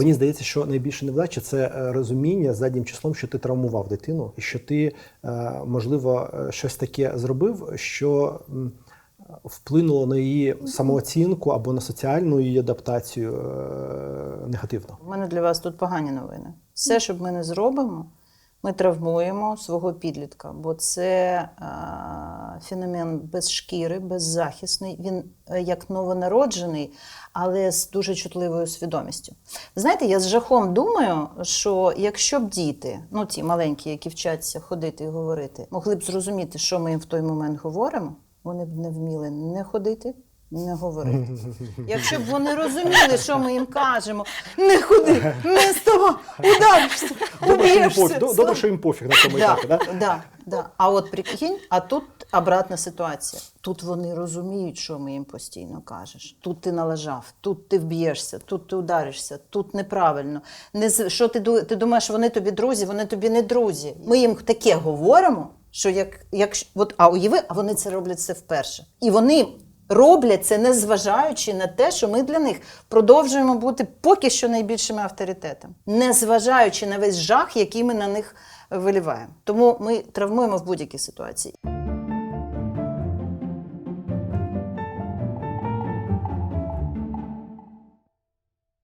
Мені здається, що найбільша невдача це е, розуміння заднім числом, що ти травмував дитину, і що ти, е, можливо, е, щось таке зробив, що вплинуло на її самооцінку або на соціальну її адаптацію негативно. У мене для вас тут погані новини. Все, що ми не зробимо, ми травмуємо свого підлітка, бо це феномен без шкіри, беззахисний. Він е, як новонароджений, але з дуже чутливою свідомістю. Знаєте, я з жахом думаю, що якщо б діти, ну ті маленькі, які вчаться ходити і говорити, могли б зрозуміти, що ми їм в той момент говоримо, вони б не вміли не ходити. Не говорити. Якщо б вони розуміли, що ми їм кажемо, не ходи, не з того, ударишся, уб'єшся. добре, що їм пофіг на цьому етапі. Да? Да. А от прикинь, а тут обратна ситуація. Тут вони розуміють, що ми їм постійно кажеш. Тут ти належав, тут ти вб'єшся, тут ти ударишся, тут неправильно. Не що ти, ти думаєш, вони тобі друзі, вони тобі не друзі. Ми їм таке говоримо, що як, як от, а уяви, а вони це роблять це вперше. І вони. Роблять це, не зважаючи на те, що ми для них продовжуємо бути поки що найбільшими авторитетами, не зважаючи на весь жах, який ми на них виліваємо. Тому ми травмуємо в будь-якій ситуації.